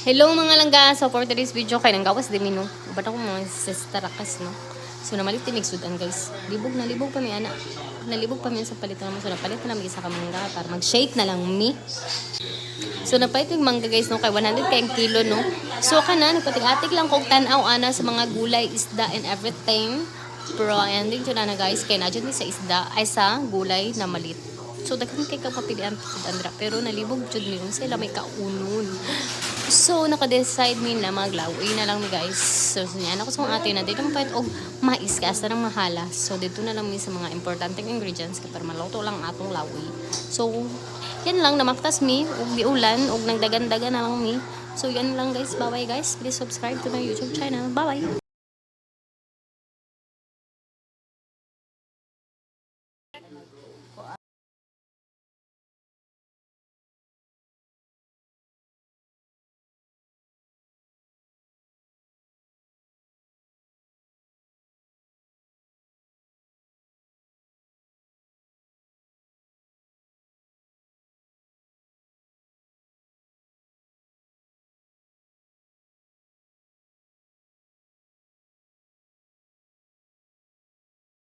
Hello mga langga! So for today's video, kay nang gawas din no. Ba't ako mga sister akas no? So namalit tinig sudan guys. Libog na libog pa mi ana. Nalibog pa mi sa palitan naman. So napalit na lang isa ka mangga para mag-shake na lang mi. So napalit yung mangga guys no kay 100 kay ang kilo no. So kana nagpatig-atig lang kog tan-aw ana sa mga gulay, isda and everything. Pero ayan din na na guys kay nadyan ni sa isda ay sa gulay na malit. So daghan kay ka papilian pud andra pero nalibog jud mi unsa sila may kaunon. So, naka-decide mi na maglawi na lang mi guys. So, sinyan ako sa mga ate na dito mapait og mais kasa ng mahala. So, dito na lang mi sa mga importanteng ingredients kay para maluto lang atong lawi. So, yan lang namaktas mi og di ulan og nagdagan-dagan na lang mi. So, yan lang guys. Bye-bye guys. Please subscribe to my YouTube channel. Bye-bye.